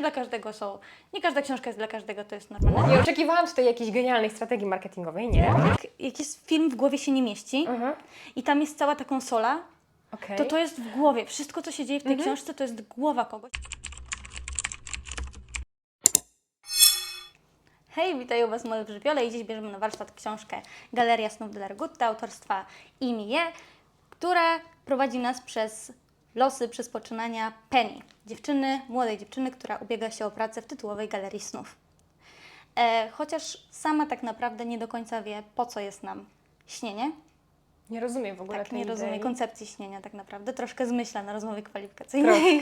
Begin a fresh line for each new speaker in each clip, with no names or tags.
Nie dla każdego są, nie każda książka jest dla każdego, to jest normalne.
Nie oczekiwałam tutaj jakiejś genialnej strategii marketingowej, nie?
Jak, jak jest film w głowie się nie mieści
Mhm.
i tam jest cała ta konsola,
Okej.
to to jest w głowie. Wszystko, co się dzieje w tej książce, to jest głowa kogoś. Hej, witają Was moje Grzybiole i dziś bierzemy na warsztat książkę Galeria Snów de Largutta autorstwa Imie, która prowadzi nas przez losy, przez poczynania Penny, dziewczyny, młodej dziewczyny, która ubiega się o pracę w tytułowej Galerii Snów. E, chociaż sama tak naprawdę nie do końca wie, po co jest nam śnienie,
Nie rozumiem w ogóle
tak,
tej
nie rozumie
idei.
koncepcji śnienia tak naprawdę. Troszkę zmyśla na rozmowie kwalifikacyjnej.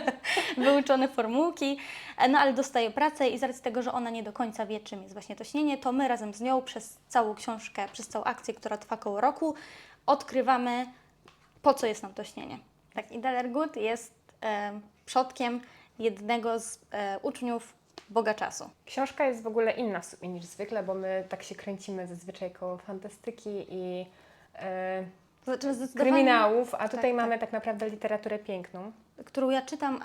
Wyuczone formułki. E, No ale dostaje pracę i z racji tego, że ona nie do końca wie, czym jest właśnie to śnienie, to my razem z nią przez całą książkę, przez całą akcję, która trwa koło roku, odkrywamy, po co jest nam to śnienie. Tak, i Dalergut jest e, przodkiem jednego z e, uczniów Boga Czasu.
Książka jest w ogóle inna w sumie niż zwykle, bo my tak się kręcimy zazwyczaj koło fantastyki i e,
znaczy zdecydowanie-
kryminałów, a tutaj
tak.
mamy tak naprawdę literaturę piękną.
którą ja czytam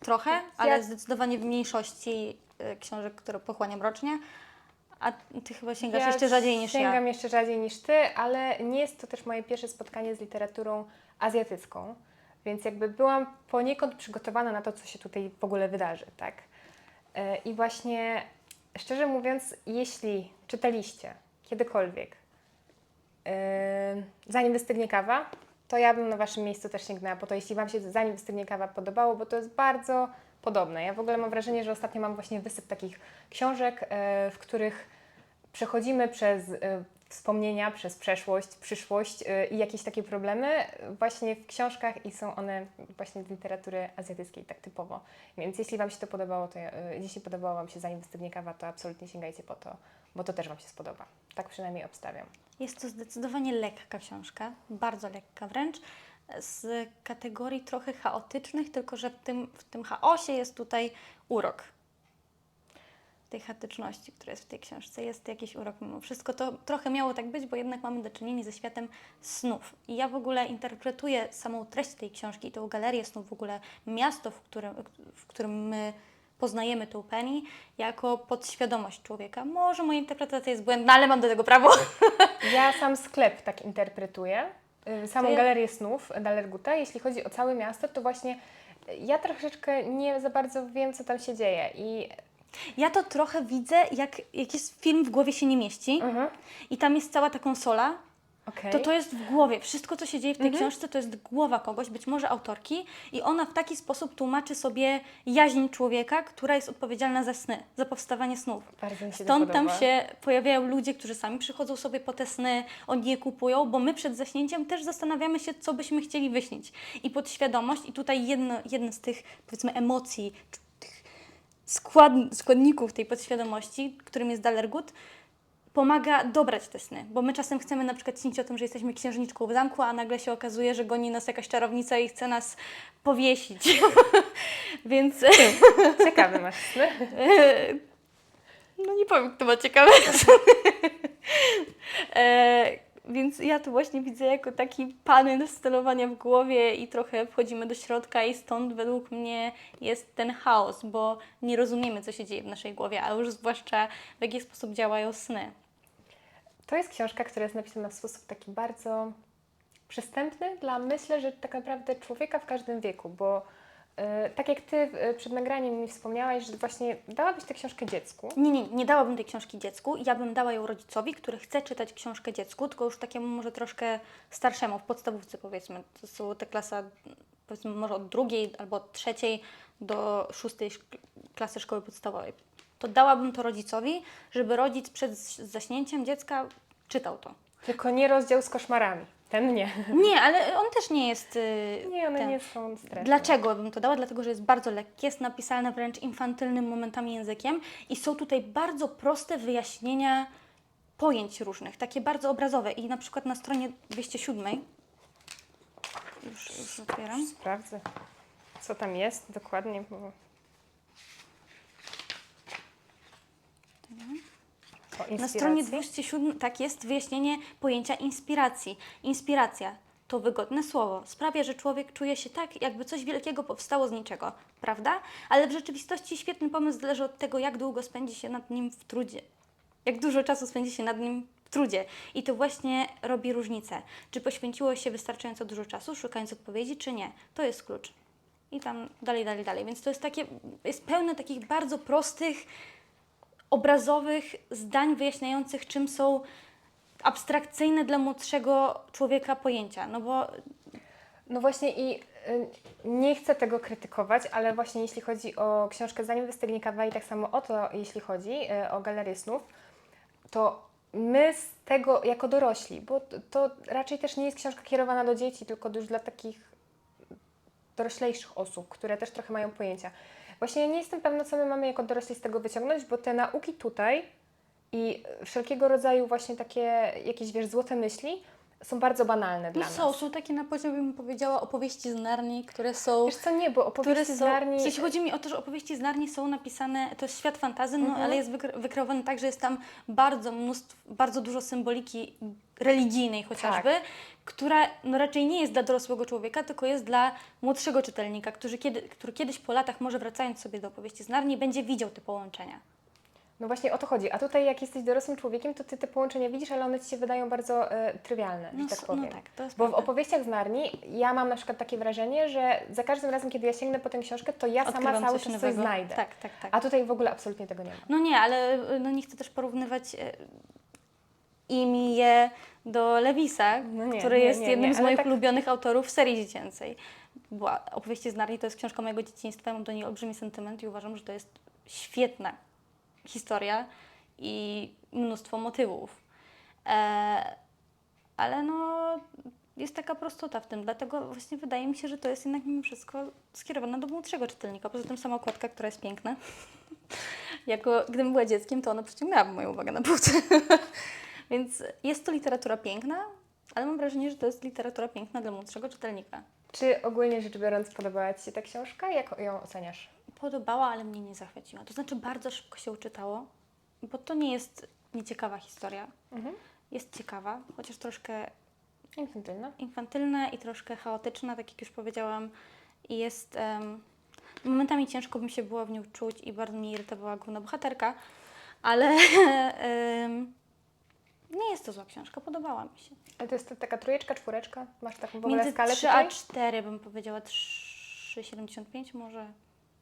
trochę, ale zdecydowanie w mniejszości y, książek, które pochłaniam rocznie. A ty chyba sięgasz jeszcze rzadziej niż
sięgam
ja.
jeszcze rzadziej niż ty, ale nie jest to też moje pierwsze spotkanie z literaturą azjatycką, więc jakby byłam poniekąd przygotowana na to, co się tutaj w ogóle wydarzy, tak? E, I właśnie, szczerze mówiąc, jeśli czytaliście kiedykolwiek, e, zanim wystygnie kawa, to ja bym na waszym miejscu też sięgnęła po to, jeśli wam się zanim wystygnie kawa podobało, bo to jest bardzo podobne. Ja w ogóle mam wrażenie, że ostatnio mam właśnie wysyp takich książek, e, w których przechodzimy przez e, wspomnienia, przez przeszłość, przyszłość e, i jakieś takie problemy właśnie w książkach i są one właśnie z literatury azjatyckiej tak typowo. Więc jeśli Wam się to podobało, to e, jeśli podobało Wam się zanim wystygnie kawa, to absolutnie sięgajcie po to, bo to też Wam się spodoba. Tak przynajmniej obstawiam.
Jest to zdecydowanie lekka książka, bardzo lekka wręcz, z kategorii trochę chaotycznych, tylko że w tym, w tym chaosie jest tutaj urok. Tej chaotyczności, która jest w tej książce, jest jakiś urok mimo wszystko. To trochę miało tak być, bo jednak mamy do czynienia ze światem snów. I ja w ogóle interpretuję samą treść tej książki i tą galerię snów, w ogóle miasto, w którym, w którym my poznajemy tą Penny, jako podświadomość człowieka. Może moja interpretacja jest błędna, ale mam do tego prawo.
Ja sam sklep tak interpretuję, y, samą
ja-
galerię snów Dalerguta. Jeśli chodzi o całe miasto, to właśnie ja troszeczkę nie za bardzo wiem, co tam się dzieje i
Ja to trochę widzę, jak, jak jest film w głowie się nie mieści
Mhm.
i tam jest cała ta konsola,
okej.
to to jest w głowie. Wszystko, co się dzieje w tej książce, to jest głowa kogoś, być może autorki i ona w taki sposób tłumaczy sobie jaźń człowieka, która jest odpowiedzialna za sny, za powstawanie snów.
Bardzo mi się to
Stąd tam
podoba.
się pojawiają ludzie, którzy sami przychodzą sobie po te sny, oni je kupują, bo my przed zaśnięciem też zastanawiamy się, co byśmy chcieli wyśnić. I podświadomość, i tutaj jedno, jedno z tych, powiedzmy, emocji, skład, składników tej podświadomości, którym jest Dalergut, pomaga dobrać te sny, bo my czasem chcemy na przykład śnić o tym, że jesteśmy księżniczką w zamku, a nagle się okazuje, że goni nas jakaś czarownica i chce nas powiesić. Więc
Ciekawy masz sny.
No nie powiem, kto ma ciekawe. e, więc ja to właśnie widzę jako taki panel sterowania w głowie i trochę wchodzimy do środka i stąd według mnie jest ten chaos, bo nie rozumiemy, co się dzieje w naszej głowie, a już zwłaszcza w jaki sposób działają sny.
To jest książka, która jest napisana w sposób taki bardzo przystępny dla, myślę, że tak naprawdę człowieka w każdym wieku, bo tak jak Ty e, przed nagraniem mi wspomniałaś, że właśnie dałabyś tę książkę dziecku.
Nie, nie, nie dałabym tej książki dziecku. Ja bym dała ją rodzicowi, który chce czytać książkę dziecku, tylko już takiemu może troszkę starszemu, w podstawówce powiedzmy. To są te klasa, powiedzmy może od drugiej albo od trzeciej do szóstej klasy szkoły podstawowej. To dałabym to rodzicowi, żeby rodzic przed zaśnięciem dziecka czytał to.
Tylko nie rozdział z koszmarami. Ten nie.
Nie, ale on też nie jest... yy,
Nie, one
ten.
nie są stresne.
Dlaczego bym to dała? Dlatego, że jest bardzo lekkie, jest napisane wręcz infantylnym momentami językiem i są tutaj bardzo proste wyjaśnienia pojęć różnych, takie bardzo obrazowe. I na przykład na stronie 207, już, już otwieram,
Sprawdzę, co tam jest dokładnie. Bo...
na stronie
inspiracji.
207 tak jest wyjaśnienie pojęcia inspiracji. Inspiracja to wygodne słowo sprawia, że człowiek czuje się tak, jakby coś wielkiego powstało z niczego, prawda? Ale w rzeczywistości świetny pomysł zależy od tego, jak długo spędzi się nad nim w trudzie. Jak dużo czasu spędzi się nad nim w trudzie. I to właśnie robi różnicę. Czy poświęciło się wystarczająco dużo czasu, szukając odpowiedzi, czy nie. To jest klucz. I tam dalej, dalej, dalej. Więc to jest takie, jest pełne takich bardzo prostych, obrazowych zdań wyjaśniających, czym są abstrakcyjne dla młodszego człowieka pojęcia. No bo
No właśnie i y, nie chcę tego krytykować, ale właśnie jeśli chodzi o książkę Zanim wystygnie kawa i tak samo o to, jeśli chodzi y, o Galerię Snów, to my z tego jako dorośli, bo to raczej też nie jest książka kierowana do dzieci, tylko już dla takich doroślejszych osób, które też trochę mają pojęcia. Właśnie ja nie jestem pewna, co my mamy jako dorośli z tego wyciągnąć, bo te nauki tutaj i wszelkiego rodzaju właśnie takie jakieś, wiesz, złote myśli są bardzo banalne
no
dla
są,
nas.
są takie na poziomie, bym powiedziała, opowieści z Narni, które są...
Wiesz co, nie, bo opowieści
są,
z Narni...
w sensie chodzi mi o to, że opowieści z Narni są napisane, to jest świat fantazy, no
Mhm.
ale jest wykre- wykreowany tak, że jest tam bardzo mnóstwo, bardzo dużo symboliki religijnej chociażby,
Tak.
która no raczej nie jest dla dorosłego człowieka, tylko jest dla młodszego czytelnika, który, kiedy, który kiedyś po latach, może wracając sobie do opowieści z Narni, będzie widział te połączenia.
No właśnie o to chodzi. A tutaj jak jesteś dorosłym człowiekiem, to ty te połączenia widzisz, ale one ci się wydają bardzo e, trywialne,
No,
że tak
s-
powiem.
no tak, to jest
Bo w
prawda.
opowieściach z Narni ja mam na przykład takie wrażenie, że za każdym razem, kiedy ja sięgnę po tę książkę, to ja sama
Odkrywam
cały czas coś
nowego.
znajdę.
Tak, tak, tak.
A tutaj w ogóle absolutnie tego nie ma.
No nie, ale y, no nie chcę też porównywać e, Imię do Lewisa,
No nie,
który
nie,
jest
nie,
jednym
nie,
z
ale
moich
tak-
ulubionych autorów serii dziecięcej. Była Opowieści z Narni to jest książka mojego dzieciństwa, mam do niej olbrzymi sentyment i uważam, że to jest świetna historia i mnóstwo motywów. E, ale no, jest taka prostota w tym, dlatego właśnie wydaje mi się, że to jest jednak mimo wszystko skierowane do młodszego czytelnika. Poza tym sama okładka, która jest piękna. jako gdybym była dzieckiem, to ona przyciągnęłaby moją uwagę na półce. Więc jest to literatura piękna, ale mam wrażenie, że to jest literatura piękna dla młodszego czytelnika.
Czy ogólnie rzecz biorąc podobała Ci się ta książka? Jak ją oceniasz?
Podobała, ale mnie nie zachwyciła. To znaczy bardzo szybko się uczytało, bo to nie jest nieciekawa historia.
Mhm.
Jest ciekawa, chociaż troszkę
Infantylna?
infantylna i troszkę chaotyczna, tak jak już powiedziałam. I jest... em, momentami ciężko bym się było w nią czuć i bardzo mnie irytowała główna bohaterka, ale em, nie jest to zła książka, podobała mi się.
Ale to jest taka trójeczka, czwóreczka? Masz taką w ogóle
Między
skalę
3
tutaj?
a 4 bym powiedziała, 3,75 może.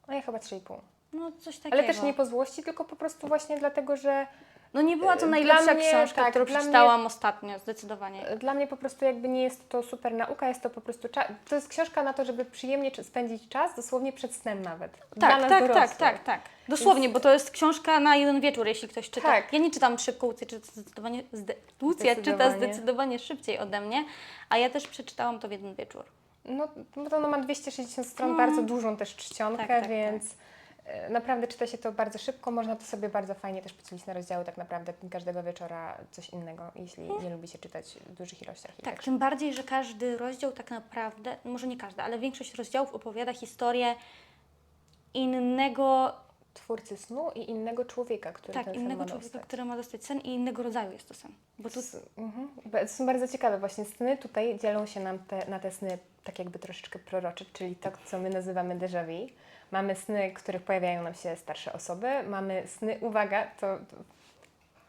No ja chyba 3,5.
No coś takiego.
Ale też nie po złości, tylko po prostu właśnie dlatego, że
No nie była to
Dla
najlepsza
mnie,
książka,
tak,
którą przeczytałam ostatnio, zdecydowanie.
Dla mnie po prostu jakby nie jest to super nauka, jest to po prostu to jest książka na to, żeby przyjemnie spędzić czas, dosłownie przed snem nawet.
Tak, tak,
dorosłych.
tak, tak, tak. Dosłownie, bo to jest książka na jeden wieczór, jeśli ktoś czyta.
Tak.
Ja nie czytam szybko, Łucja czyta zdecydowanie, zde, czyta
Zdecydowanie.
zdecydowanie szybciej ode mnie, a ja też przeczytałam to w jeden wieczór.
No, bo to ono ma 260 stron,
No.
bardzo dużą też czcionkę,
Tak, tak,
więc e, naprawdę czyta się to bardzo szybko. Można to sobie bardzo fajnie też podzielić na rozdziały tak naprawdę każdego wieczora coś innego, jeśli nie lubi się czytać w dużych ilościach. i
Tak, tym bardziej, że każdy rozdział tak naprawdę, może nie każdy, ale większość rozdziałów opowiada historię innego,
Twórcy snu i innego człowieka, który
tak,
ten sen
innego
ma
człowieka,
dostać.
który ma dostać sen i innego rodzaju jest to sen. Bo tu
S- mhm. To są bardzo ciekawe właśnie sny. Tutaj dzielą się nam te, na te sny tak jakby troszeczkę prorocze, czyli to, co my nazywamy déjà vu. Mamy sny, w których pojawiają nam się starsze osoby. Mamy sny, uwaga, to, to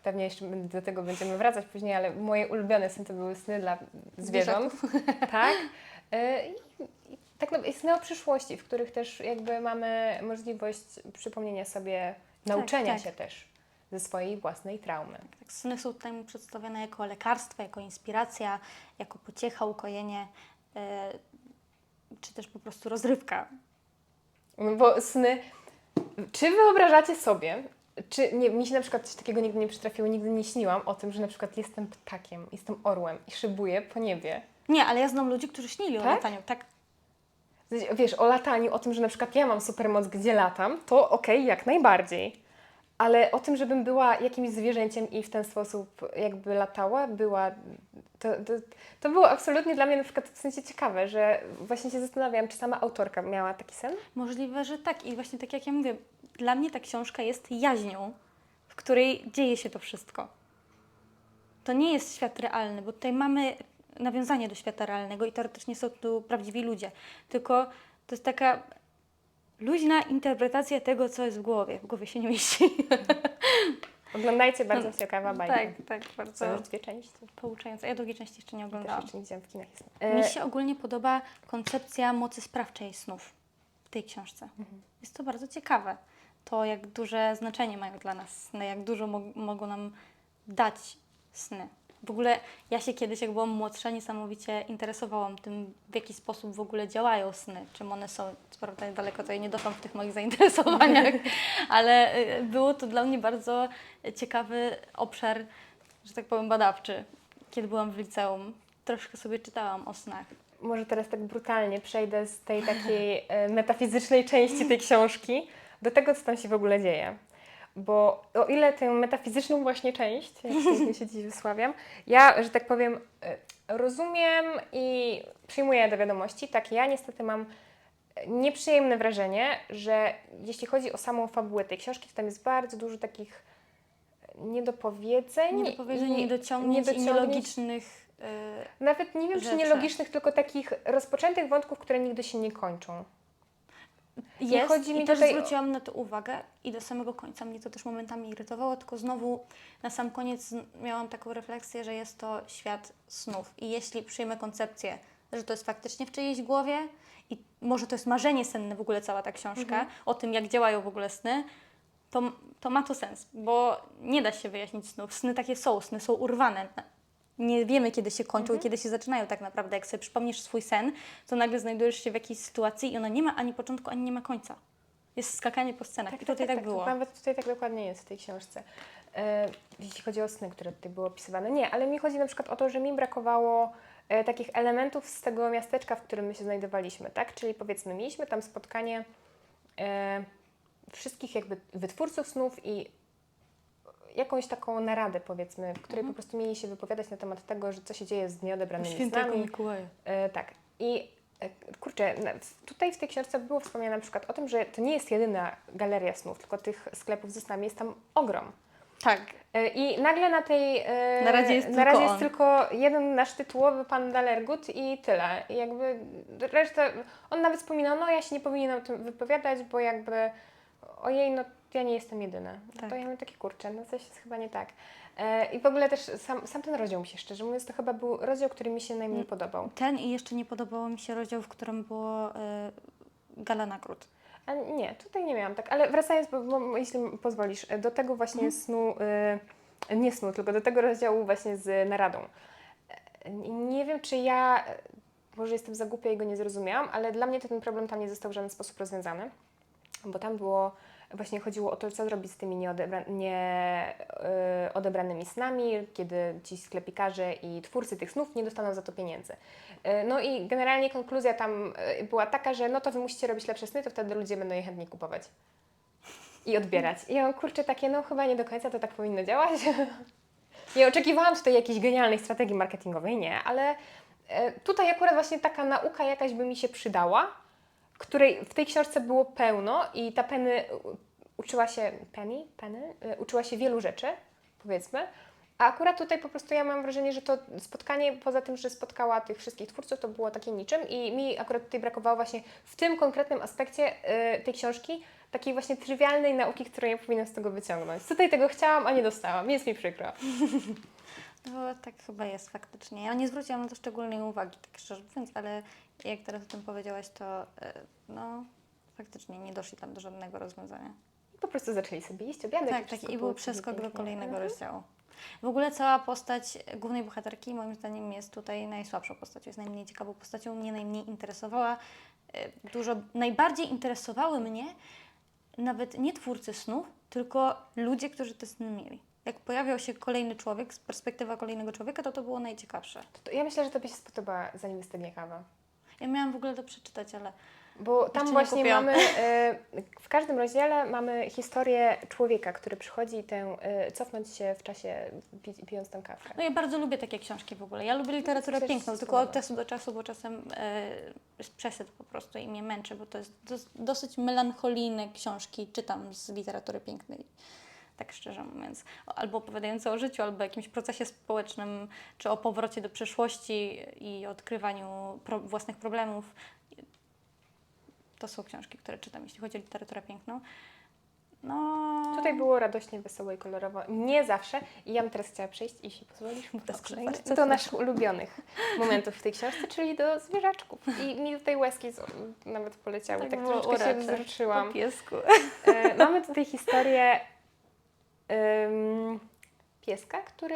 pewnie jeszcze do tego będziemy wracać później, ale moje ulubione sny to były sny dla zwierząt. tak. Y, I, i tak naprawdę sny o przyszłości, w których też jakby mamy możliwość przypomnienia sobie, nauczenia
tak.
się też ze swojej własnej traumy.
tak, sny są tutaj przedstawione jako lekarstwo, jako inspiracja, jako pociecha, ukojenie, e, czy też po prostu rozrywka.
No Bo sny. Czy wyobrażacie sobie, czy nie, mi się na przykład coś takiego nigdy nie przytrafiło, nigdy nie śniłam o tym, że na przykład jestem ptakiem, jestem orłem i szybuję po niebie.
Nie, ale ja znam ludzi, którzy śnili o
Tak?
lataniu. Tak,
Wiesz, o lataniu, o tym, że na przykład ja mam supermoc, gdzie latam, to okej, jak najbardziej. Ale o tym, żebym była jakimś zwierzęciem i w ten sposób jakby latała, była. To, to, to było absolutnie dla mnie na przykład w sensie ciekawe, że właśnie się zastanawiałam, czy sama autorka miała taki sen.
możliwe, że tak. I właśnie tak jak ja mówię, dla mnie ta książka jest jaźnią, w której dzieje się to wszystko. To nie jest świat realny, bo tutaj mamy nawiązanie do świata realnego i teoretycznie są tu prawdziwi ludzie. Tylko to jest taka luźna interpretacja tego, co jest w głowie. W głowie się nie mieści.
Oglądajcie, bardzo
No,
ciekawa bajka.
tak, tak,
Są
bardzo
już dwie części.
pouczająca. Ja drugiej części jeszcze nie
Też
oglądałam.
jeszcze nie w kinach. Jest.
Mi
E,
się ogólnie podoba koncepcja mocy sprawczej snów w tej książce.
Mhm.
Jest to bardzo ciekawe. To, jak duże znaczenie mają dla nas sny, jak dużo mo- mogą nam dać sny. W ogóle ja się kiedyś, jak byłam młodsza, niesamowicie interesowałam tym, w jaki sposób w ogóle działają sny, czym one są. Co prawda daleko ja nie doszłam w tych moich zainteresowaniach, ale y, było to dla mnie bardzo ciekawy obszar, że tak powiem, badawczy. Kiedy byłam w liceum, troszkę sobie czytałam o snach.
może teraz tak brutalnie przejdę z tej takiej e, metafizycznej części tej książki do tego, co tam się w ogóle dzieje. Bo o ile tę metafizyczną właśnie część, jak się dziś wysławiam, ja, że tak powiem, e, rozumiem i przyjmuję do wiadomości, tak ja niestety mam nieprzyjemne wrażenie, że jeśli chodzi o samą fabułę tej książki, to tam jest bardzo dużo takich niedopowiedzeń.
Niedopowiedzeń,
i-
niedociągnięć i
niedociągnięć.
nielogicznych. y,
Nawet nie wiem, czy
rzeczy.
nielogicznych, tylko takich rozpoczętych wątków, które nigdy się nie kończą.
Jest
chodzi
i
mi
też
tutaj o-
zwróciłam na to uwagę i do samego końca mnie to też momentami irytowało, tylko znowu na sam koniec miałam taką refleksję, że jest to świat snów i jeśli przyjmę koncepcję, że to jest faktycznie w czyjejś głowie i może to jest marzenie senne w ogóle cała ta książka
Mhm.
o tym, jak działają w ogóle sny, to, to ma to sens, bo nie da się wyjaśnić snów. Sny takie są, sny są urwane. Nie wiemy, kiedy się kończą
Mhm.
i kiedy się zaczynają tak naprawdę. Jak sobie przypomnisz swój sen, to nagle znajdujesz się w jakiejś sytuacji i ona nie ma ani początku, ani nie ma końca. Jest skakanie po scenach. I tutaj tak, było.
Nawet tutaj tak dokładnie jest w tej książce. E, jeśli chodzi o sny, które tutaj były opisywane. Nie, ale mi chodzi na przykład o to, że mi brakowało e, takich elementów z tego miasteczka, w którym my się znajdowaliśmy, tak? Czyli powiedzmy, mieliśmy tam spotkanie e, wszystkich jakby wytwórców snów i jakąś taką naradę, powiedzmy, w której
Mhm.
po prostu mieli się wypowiadać na temat tego, że co się dzieje z nieodebranymi
Świętego
snami.
Mikołaja.
E, tak. I e, kurczę, tutaj w tej książce było wspomniane na przykład o tym, że to nie jest jedyna galeria snów, tylko tych sklepów ze snami jest tam ogrom.
Tak.
E, I nagle na tej. e,
Na razie jest
na
tylko
razie jest tylko jeden nasz tytułowy pan Dalergut i tyle. I jakby reszta. On nawet wspominał, no ja się nie powinienem o tym wypowiadać, bo jakby. Ojej, no ja nie jestem jedyna.
Tak.
To ja mam takie kurczę, no coś jest chyba nie tak. E, I w ogóle też sam, sam ten rozdział mi się szczerze mówiąc, to chyba był rozdział, który mi się najmniej
Mm.
podobał.
Ten i jeszcze nie podobało mi się rozdział, w którym było y, gala nagród.
A nie, tutaj nie miałam tak, ale wracając, bo, bo jeśli pozwolisz, do tego właśnie
Mhm.
snu, y, nie snu, tylko do tego rozdziału właśnie z naradą. E, Nie wiem, czy ja, może jestem za głupia i go nie zrozumiałam, ale dla mnie ten problem tam nie został w żaden sposób rozwiązany, bo tam było, właśnie chodziło o to, co zrobić z tymi nieodebra, nie, y, odebranymi snami, kiedy ci sklepikarze i twórcy tych snów nie dostaną za to pieniędzy. Y, No i generalnie konkluzja tam y, była taka, że no to wy musicie robić lepsze sny, to wtedy ludzie będą je chętniej kupować i odbierać. I ja kurczę takie, no chyba nie do końca to tak powinno działać. Nie oczekiwałam tutaj jakiejś genialnej strategii marketingowej, nie, ale e, tutaj akurat właśnie taka nauka jakaś by mi się przydała, której w tej książce było pełno i ta Penny uczyła się, Penny, Penny, e, uczyła się wielu rzeczy, powiedzmy, a akurat tutaj po prostu ja mam wrażenie, że to spotkanie, poza tym, że spotkała tych wszystkich twórców, to było takie niczym i mi akurat tutaj brakowało właśnie w tym konkretnym aspekcie e, tej książki takiej właśnie trywialnej nauki, którą ja powinnam z tego wyciągnąć. Tutaj tego chciałam, a nie dostałam. Jest mi przykro.
No, tak chyba jest faktycznie. Ja nie zwróciłam na to szczególnej uwagi, tak szczerze mówiąc, ale jak teraz o tym powiedziałaś, to y, no faktycznie nie doszli tam do żadnego rozwiązania.
Po prostu zaczęli sobie jeść obiadek.
Tak, tak i był przeskok do kolejnego
Mhm.
rozdziału. W ogóle cała postać głównej bohaterki moim zdaniem jest tutaj najsłabszą postacią, jest najmniej ciekawą postacią, mnie najmniej interesowała. y, Dużo, najbardziej interesowały mnie nawet nie twórcy snów, tylko ludzie, którzy te sny mieli. Jak pojawiał się kolejny człowiek, z perspektywa kolejnego człowieka, to to było najciekawsze.
To, to ja myślę, że Tobie się spodoba, zanim wystygnie kawa.
Ja miałam w ogóle to przeczytać, ale
Bo tam właśnie
kupiłam.
mamy, e, w każdym rozdziale mamy historię człowieka, który przychodzi tę, e, cofnąć się w czasie, pi, pijąc tę kawkę.
No ja bardzo lubię takie książki w ogóle. Ja lubię literaturę
Też
piękną, tylko od czasu do czasu, bo czasem jest przesyt po prostu i mnie męczy, bo to jest dos, dosyć melancholijne książki czytam z literatury pięknej. Tak szczerze mówiąc. Albo opowiadające o życiu, albo jakimś procesie społecznym, czy o powrocie do przeszłości i odkrywaniu pro- własnych problemów. To są książki, które czytam, jeśli chodzi o literaturę piękną. No,
Tutaj było radośnie, wesoło i kolorowo. Nie zawsze. I ja bym teraz chciała przejść, jeśli pozwolisz, kolejny,
bardzo
do naszych ulubionych momentów w tej książce, czyli do zwierzaczków. I mi tutaj łezki z, nawet poleciały, tak,
było
troszeczkę się wzruszyłam. E, mamy tutaj historię em, pieska, który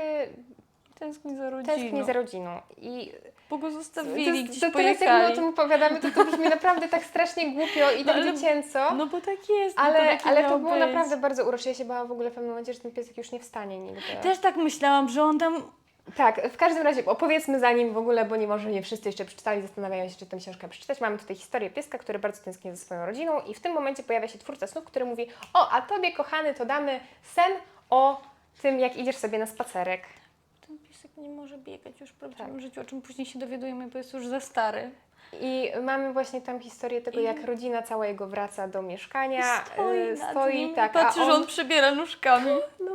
Tęskni za rodziną.
tęskni za rodziną. I
Bo go
to,
zostawili,
to
gdzieś
teraz jak my o tym opowiadamy, to to brzmi naprawdę tak strasznie głupio i
No
tak
ale-
dziecięco.
No bo tak jest. no to
ale,
takie
ale to było
być.
naprawdę bardzo urocze. Ja się bałam w ogóle w pewnym momencie, że ten piesek już nie wstanie nigdy.
Też tak myślałam, że on tam
Tak, w każdym razie opowiedzmy za nim w ogóle, bo nie może nie wszyscy jeszcze przeczytali, zastanawiają się, czy tę książkę przeczytać. Mamy tutaj historię pieska, który bardzo tęskni za swoją rodziną i w tym momencie pojawia się twórca snów, który mówi o, a Tobie kochany to damy sen o tym, jak idziesz sobie na spacerek.
ten piesek nie może biegać już w prawdziwym
Tak.
życiu, o czym później się dowiadujemy, bo jest już za stary.
I mamy właśnie tam historię tego,
I-
jak rodzina cała jego wraca do mieszkania.
Stoi,
e,
nad
stoi
nim,
tak,
patrzy,
a
że
on...
on przebiera nóżkami.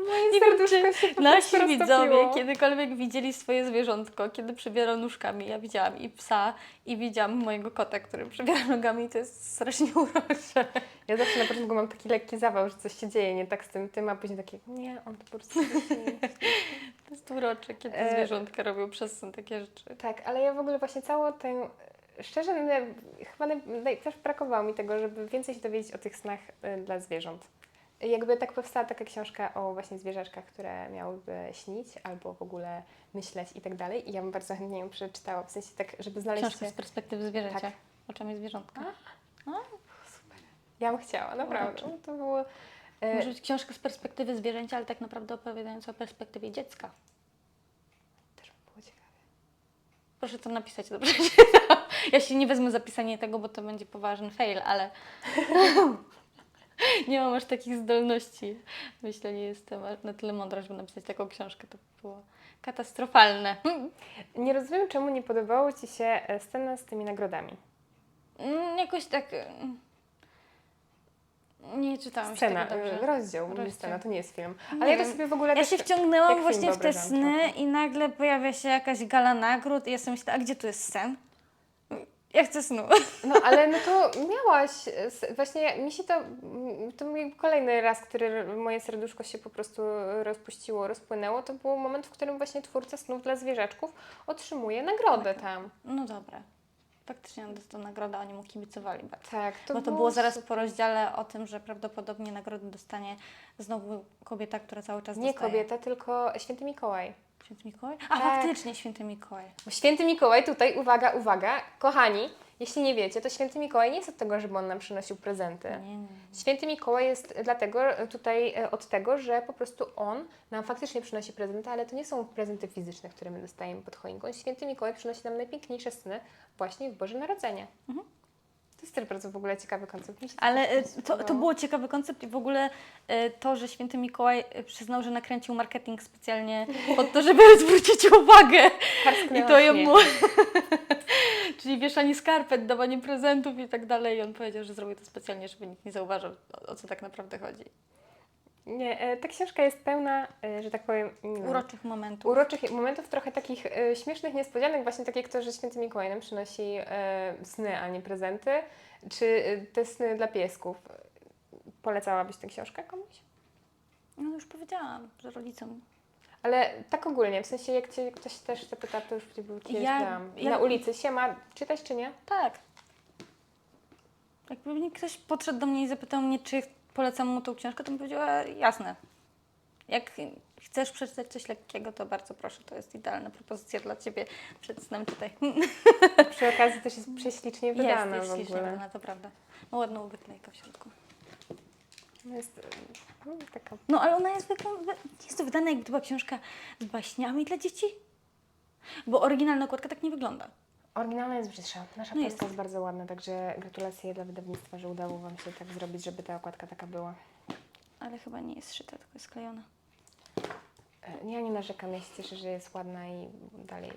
Moje
Nie wiem,
serduszko
czy
się
Nasi widzowie kiedykolwiek widzieli swoje zwierzątko, kiedy przebiera nóżkami. Ja widziałam i psa, i widziałam mojego kota, który przebiera nogami i to jest strasznie urocze.
Ja zawsze na początku mam taki lekki zawał, że coś się dzieje nie tak z tym tym, a później takie, nie, on to po prostu
To jest urocze, kiedy
E,
zwierzątka robią przez sen takie rzeczy.
Tak, ale ja w ogóle właśnie całą tę. Szczerze, chyba też brakowało mi tego, żeby więcej się dowiedzieć o tych snach y, dla zwierząt. Jakby tak powstała taka książka o właśnie zwierzaczkach, które miałyby śnić albo w ogóle myśleć i tak dalej. I ja bym bardzo chętnie ją przeczytała, w sensie tak, żeby znaleźć
Książka
się...
z perspektywy zwierzęcia.
Tak.
Oczami zwierzątka.
Ja bym chciała, naprawdę.
Urocze.
To było... y,
Może być książka z perspektywy zwierzęcia, ale tak naprawdę opowiadająca o perspektywie dziecka.
Też by było ciekawe.
Proszę to napisać dobrze. Ja się nie wezmę za pisanie tego, bo to będzie poważny fail, ale nie mam aż takich zdolności. Myślę, nie jestem na tyle mądra, żeby napisać taką książkę. To by było katastrofalne.
Nie rozumiem, czemu nie podobało Ci się e, scena z tymi nagrodami.
Mm, Jakoś tak... mm, Nie czytałam
Scena,
się tego dobrze.
rozdział, nie
Rozdział.
scena, to nie jest film.
Nie
Ale ja to sobie w ogóle
Ja
tak-
się wciągnęłam właśnie w te sny
trochę.
i nagle pojawia się jakaś gala nagród i ja sobie myślę, a gdzie tu jest sen? Ja chcę snu.
No ale no to miałaś, właśnie mi się to, mm, to mój kolejny raz, który moje serduszko się po prostu rozpuściło, rozpłynęło, to był moment, w którym właśnie twórca snów dla zwierzaczków otrzymuje nagrodę tam.
No dobra. Faktycznie on dostał nagrodę, oni mu kibicowali bardzo.
Tak, to
Bo to było zaraz po rozdziale o tym, że prawdopodobnie nagrodę dostanie znowu kobieta, która cały czas
Nie
dostaje.
kobieta, tylko święty Mikołaj.
Święty Mikołaj? A
Tak.
faktycznie święty Mikołaj.
Bo święty Mikołaj, tutaj uwaga, uwaga, kochani, jeśli nie wiecie, to święty Mikołaj nie jest od tego, żeby on nam przynosił prezenty.
Nie, nie.
Święty Mikołaj jest dlatego e, tutaj e, od tego, że po prostu on nam faktycznie przynosi prezenty, ale to nie są prezenty fizyczne, które my dostajemy pod choinką. Święty Mikołaj przynosi nam najpiękniejsze sny właśnie w Boże Narodzenie. To jest też bardzo w ogóle ciekawy koncept. Mi się to
Ale e, to, to było ciekawy koncept i w ogóle e, to, że święty Mikołaj e, przyznał, że nakręcił marketing specjalnie pod to, żeby zwrócić uwagę. I to jemu. Czyli wieszanie skarpet, dawanie prezentów i tak dalej. I on powiedział, że zrobił to specjalnie, żeby nikt nie zauważył, o, o co tak naprawdę chodzi.
Nie, e, ta książka jest pełna, e, że tak powiem, mm,
Uroczych momentów.
uroczych momentów, trochę takich e, śmiesznych niespodzianek, właśnie takie, to, że święty Mikołaj nam przynosi sny, a nie prezenty, czy te sny dla piesków. Polecałabyś tę książkę komuś?
No już powiedziałam, że rodzicom.
Ale tak ogólnie, w sensie jak Cię ktoś też zapyta, to już kiedyś
Ja-
dałam.
ja-
Na ulicy, siema, czytać czy nie?
Tak. Jakby ktoś podszedł do mnie i zapytał mnie, czy polecam mu tą książkę, to bym powiedziała jasne. Jak chcesz przeczytać coś lekkiego, to bardzo proszę, to jest idealna propozycja dla Ciebie przed snem tutaj.
Przy okazji też jest prześlicznie wydana
jest, jest
w
ślicznie
ogóle.
wydana, to prawda. Ma ładną wyklejkę w środku.
No Jest no, taka
No ale ona jest, jest to wydana jakby to była książka z baśniami dla dzieci. Bo oryginalna okładka tak nie wygląda.
Oryginalna jest brzydsza. Nasza
No jest.
jest. bardzo ładna, także gratulacje dla wydawnictwa, że udało Wam się tak zrobić, żeby ta okładka taka była.
Ale chyba nie jest szyta, tylko jest sklejona.
E, Ja nie narzekam, ja się cieszę, że jest ładna i dalej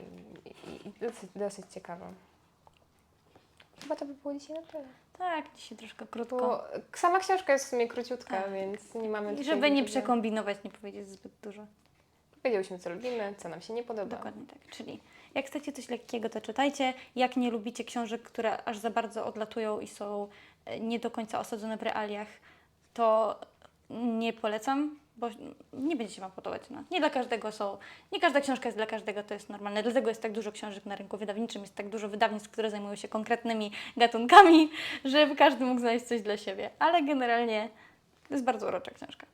i, i dosyć, dosyć ciekawa. Chyba to by było dzisiaj na tyle.
Tak, dzisiaj troszkę krótko.
Bo sama książka jest w sumie króciutka,
Tak.
więc nie mamy
I
tutaj
żeby nie przekombinować, nie powiedzieć zbyt dużo.
Powiedziałyśmy, co lubimy, co nam się nie podoba.
Dokładnie tak. Czyli jak chcecie coś lekkiego, to czytajcie. Jak nie lubicie książek, które aż za bardzo odlatują i są e, nie do końca osadzone w realiach, to nie polecam, bo nie będzie się Wam podobać. No. Nie dla każdego są, nie każda książka jest dla każdego, to jest normalne. Dlatego jest tak dużo książek na rynku wydawniczym, jest tak dużo wydawnictw, które zajmują się konkretnymi gatunkami, żeby każdy mógł znaleźć coś dla siebie. Ale generalnie to jest bardzo urocza książka.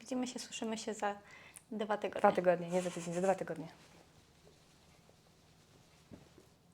Widzimy się, słyszymy się za dwa tygodnie.
Dwa tygodnie, nie za tydzień, za dwa tygodnie.